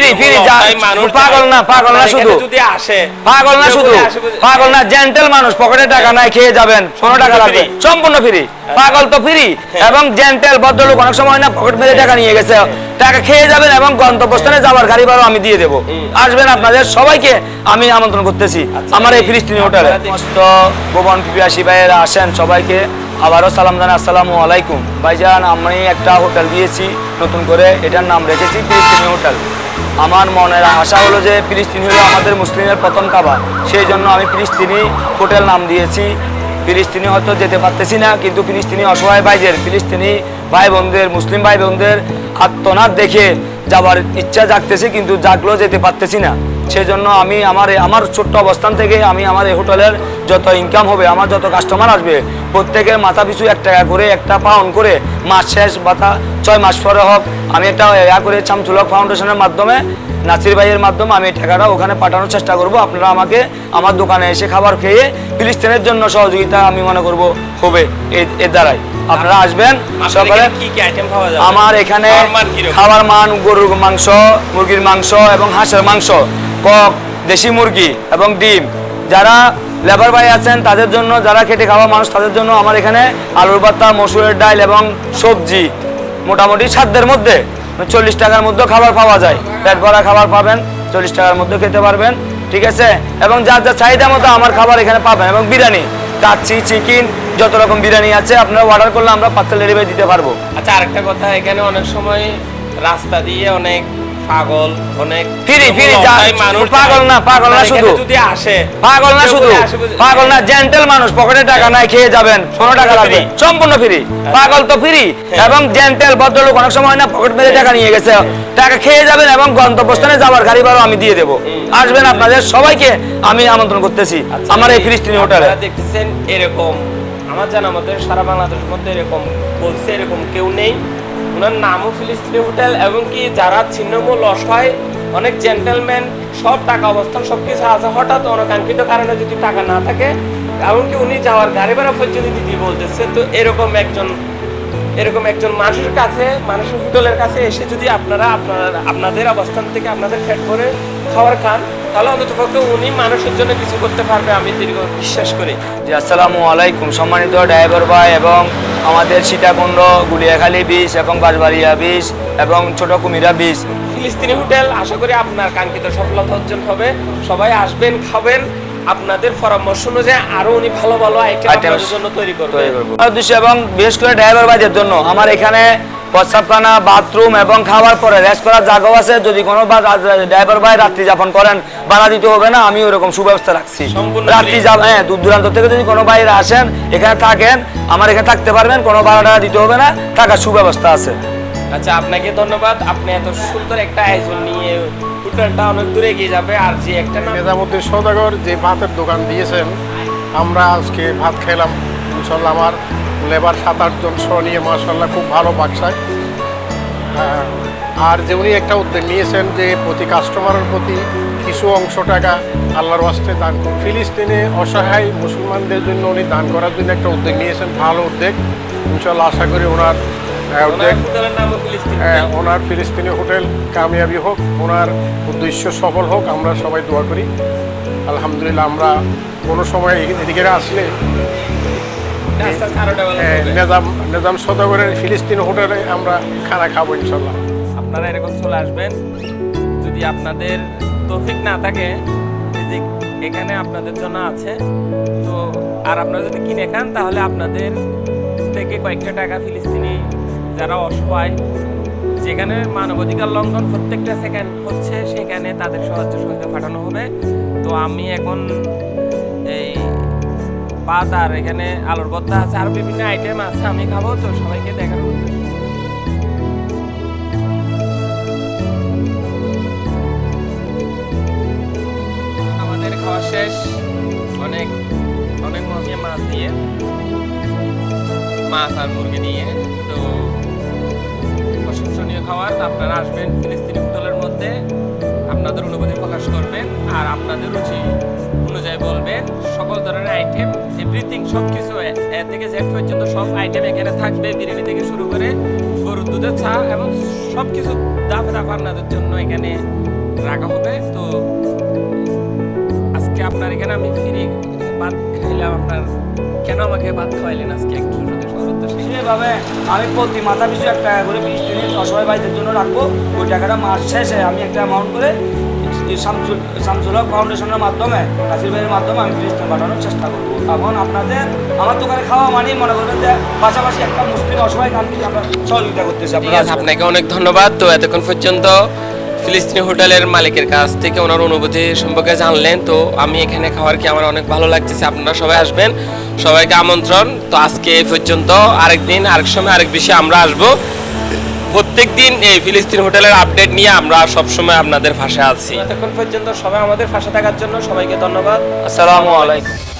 Free free পাগল না পাগল না শুধু। পাগল না শুধু। পাগল না জেন্টেল মানুষ পকেটে টাকা নাই খেয়ে যাবেন কোনো টাকা লাগবে। সম্পূর্ণ ফ্রি। পাগল তো ফ্রি এবং জেন্টেল ভদ্রলোক অনেক সময় না পকেট মেরে টাকা নিয়ে গেছে। টাকা খেয়ে যাবেন এবং গন্তব্যস্থানে যাওয়ার গাড়ি ভাড়া আমি দিয়ে দেবো। আসবেন আপনাদের সবাইকে আমি আমন্ত্রণ করতেছি আমার এই ফিলিস্তিনি হোটেলে। সমস্ত ভুবন পিপাসী ভাইয়েরা আসেন সবাইকে। আবারও সালাম জানাই আসসালামু আলাইকুম। ভাইজান আমি একটা হোটেল দিয়েছি নতুন করে এটার নাম রেখেছি ফিলিস্তিনি হোটেল। আমার মনের আশা হলো যে ফিলিস্তিনি হলো আমাদের মুসলিমের প্রথম খাবার সেই জন্য আমি ফিলিস্তিনি হোটেল নাম দিয়েছি। ফিলিস্তিনি হয়তো যেতে পারতেছি না, কিন্তু ফিলিস্তিনি অসহায় ভাইদের, ফিলিস্তিনি ভাই বোনদের মুসলিম ভাই বোনদের আত্মনাদ দেখে যাবার ইচ্ছা জাগতেছে, কিন্তু জাগলেও যেতে পারতেছি না। সেই জন্য আমি আমার আমার ছোট্ট অবস্থান থেকে আমি আমার এই হোটেলের যত ইনকাম হবে আমার যত কাস্টমার আসবে প্রত্যেকের মাথা পিছু এক টাকা করে একটা পাউন্ড করে মাস শেষ বাতা ছয় মাস পরে হোক আমি একটা ইয়া করে চামচুলক ফাউন্ডেশনের মাধ্যমে নাসির ভাইয়ের মাধ্যমে আমি টাকাটা ওখানে পাঠানোর চেষ্টা করব। আপনারা আমাকে আমার দোকানে এসে খাবার খেয়ে ফিলিস্তিনের জন্য সহযোগিতা আমি মনে করব হবে এর দ্বারাই। আপনারা আসবেন সকালে আমার এখানে? খাবার মান গরুর মাংস মুরগির মাংস এবং হাঁসের মাংস। কক, দেশি মুরগি এবং ডিম। যারা লেবার ভাই আছেন, তাদের জন্য যারা খেটে খাওয়া মানুষ, তাদের জন্য আমার এখানে আলুর ভর্তা, মসুরের ডাল এবং সবজি মোটামুটি সাধ্যের মধ্যে। চল্লিশ টাকার মধ্যে খাবার পাওয়া যায়। পেট ভরা খাবার পাবেন, চল্লিশ টাকার মধ্যে খেতে পারবেন, ঠিক আছে? এবং যার যা চাহিদা মতো আমার খাবার এখানে পাবেন এবং বিরিয়ানি। কাচ্চি, চিকেন, যত রকম বিরিয়ানি আছে, আপনারা অর্ডার করলে আমরা পার্সেল ডেলিভারি দিতে পারব। আচ্ছা আরেকটা কথা, এখানে অনেক সময় রাস্তা দিয়ে অনেক পাগল অনেক ফ্রি ফ্রি মানুষ। পাগল না পাগল না শুধু। যদি আসে পাগল না শুধু। পাগল না জেন্টেল মানুষ পকেটে টাকা নাই খেয়ে যাবেন কোনো টাকা লাগবে। সম্পূর্ণ ফ্রি। পাগল তো ফ্রি। এবং জেন্টেল ভদ্রলোক অনেক সময় না পকেট মেরে টাকা নিয়ে গেছে। টাকা খেয়ে যাবেন এবং গন্তব্যস্থানে যাওয়ার গাড়ি ভাড়া আমি দিয়ে দেবো। আসবেন আপনাদের সবাইকে আমি আমন্ত্রণ করতেছি। আচ্ছা, আমার এই ফিলিস্তিনি হোটেলে দেখতেছেন এরকম। আমার জানা মতে সারা বাংলাদেশের মধ্যে এরকম বলছে এরকম কেউ নেই। ওনার নামও ফিলিস্তিনি হোটেল এবং কি যারা ছিন্নমূল অসহায় অনেক জেন্টেলম্যান সব টাকা অবস্থান সব কিছু আছে। হঠাৎ অনাকাঙ্ক্ষিত কারণে যদি টাকা না থাকে এমনকি উনি যাওয়ার গাড়ি ভাড়া পর্যন্ত দিদি বলতেছে, তো এরকম একজন এরকম একজন মানুষের কাছে, মানুষের হোটেলের কাছে এসে যদি আপনারা আপনার, আপনাদের অবস্থান থেকে আপনাদের ফ্যাট করে খাওয়ার খান তাহলে অন্তত পক্ষে উনি মানুষের জন্য কিছু করতে পারবে আমি দীর্ঘ বিশ্বাস করি। জি আসসালামু আলাইকুম সম্মানিত ড্রাইভার ভাই এবং আমাদের সীতাকুণ্ড গুলিয়াখালী বিচ এবং বাঁশবাড়িয়া বিচ এবং ছোট কুমিরা বিচ ফিলিস্তিনি হোটেল আশা করি আপনার কাঙ্ক্ষিত সফলতা অর্জন হবে। সবাই আসবেন খাবেন। আপনাদের পরামর্শ অনুযায়ী আরও উনি ভালো ভালো আইটেম জন্য তৈরি করবে। এবং বিশেষ করে ড্রাইভার ভাইদের জন্য। আমার এখানে প্রস্রাবখানা বাথরুম এবং খাওয়ার পরে রেস্ট করার জায়গাও আছে। যদি কোনো ড্রাইভার ভাই রাত্রি যাপন করেন ভাড়া দিতে হবে না আমি ওরকম সুব্যবস্থা রাখছি। সম্পূর্ণ রাত্রি। যাব হ্যাঁ দূর দূরান্ত থেকে যদি কোনো বাইরে আসেন এখানে থাকেন আমার এখানে থাকতে পারবেন কোনো ভাড়া টাড়া দিতে হবে না থাকার সুব্যবস্থা আছে। আচ্ছা আপনাকে ধন্যবাদ। আপনি এত সুন্দর একটা আয়োজন নিয়ে হোটেলটা অনেক দূরে এগিয়ে যাবে আর যে একটা নাম সৌদাগর যে ভাতের দোকান দিয়েছেন আমরা আজকে ভাত খেলাম ইনশাল্লাহ আমার লেবার সাত আটজন সহ নিয়ে মাসাল্লাহ খুব ভালো বাক্সায় আর যে উনি একটা উদ্যোগ নিয়েছেন যে প্রতি কাস্টমারের প্রতি কিছু অংশ টাকা আল্লাহর ওয়াস্তে দান করুন। ফিলিস্তিনে অসহায় মুসলমানদের জন্য উনি দান করার জন্য একটা উদ্যোগ নিয়েছেন ভালো উদ্যোগ ইনশাল্লাহ আশা করি ওনার উদ্যোগ হ্যাঁ। ওনার ফিলিস্তিনি হোটেল কামিয়াবি হোক ওনার উদ্দেশ্য সফল হোক আমরা সবাই দোয়া করি আলহামদুলিল্লাহ আমরা কোনো সময় এদিকে আসলে নেজাম নেজাম সদাগরের ফিলিস্তিনি হোটেলে আমরা খানা খাব ইনশাল্লাহ আপনারা এরকম চলে আসবেন। যদি আপনাদের তৌফিক না থাকে এখানে আপনাদের জন্য আছে তো আর আপনারা যদি কিনে খান তাহলে আপনাদের থেকে কয়েকটা টাকা ফিলিস্তিনি যারা অসহায় যেখানে মানবাধিকার লঙ্ঘন প্রত্যেকটা সেকেন্ড হচ্ছে সেখানে তাদের সাহায্য সহযোগিতা পাঠানো হবে। তো আমি এখন ভাত আর এখানে আলুর ভর্তা আছে, আর বিভিন্ন আইটেম আছে, আমি খাব, তো সবাইকে দেখানো আমাদের খাওয়া শেষ। অনেক অনেক মজা মাছ দিয়ে। মাছ আর মুরগি দিয়ে, তো প্রশংসনীয় খাবার। আপনারা আসবেন ফিলিস্তিনি হোটেলের মধ্যে, আপনাদের অনুভূতি প্রকাশ করবেন, আর আপনাদের রুচি। অনুযায়ী বলবেন, সকল ধরনের আইটেম এভরি এভরিথিং সব কিছু এ থেকে জেড পর্যন্ত সব আইটেম এখানে থাকবে, বিরিয়ানি থেকে শুরু করে গরুর দুধের চা এবং সব কিছু দাফে দাফ আপনাদের জন্য এখানে রাখা হবে। তো আজকে আপনার এখানে আমি ফ্রি, ভাত খাইলাম আপনার, কেন আমাকে ভাত খাওয়াইলেন আজকে? একটু আমি প্রতি মাথা পিছু এক টাকা করে বিশ দিনে অসহায় ভাইদের জন্য রাখব। ওই টাকাটা মাস শেষে আমি একটা অ্যামাউন্ট করে শামসুল শামসুল ফাউন্ডেশনের মাধ্যমে, নাসির ভাইয়ের মাধ্যমে আমি ফিলিস্তিন পাঠানোর চেষ্টা করব। এখন আপনাদের, আমার দোকানে খাওয়া মানেই মনে করবেন যে পাশাপাশি একটা মুসলিম অসহায় গান্ধীকে আমরা সহযোগিতা করতেছি আপনাকে অনেক ধন্যবাদ। তো এতক্ষণ পর্যন্ত ফিলিস্তিনি হোটেলের মালিকের কাছ থেকে ওনার অনুভূতি সম্পর্কে জানলেন। তো আমি এখানে খাওয়ার কি আমার অনেক ভালো লাগতেছে, আপনারা সবাই আসবেন, সবাইকে আমন্ত্রণ। তো আজকে এই পর্যন্ত আরেক দিন আরেক সময় আরেক বিষয়ে আমরা আসব। প্রত্যেক দিন এই ফিলিস্তিন হোটেলের আপডেট নিয়ে আমরা সবসময় আপনাদের ফাঁসে আছি। এতক্ষণ পর্যন্ত সবাই আমাদের ফাঁসে থাকার জন্য সবাইকে ধন্যবাদ। আসসালামু আলাইকুম।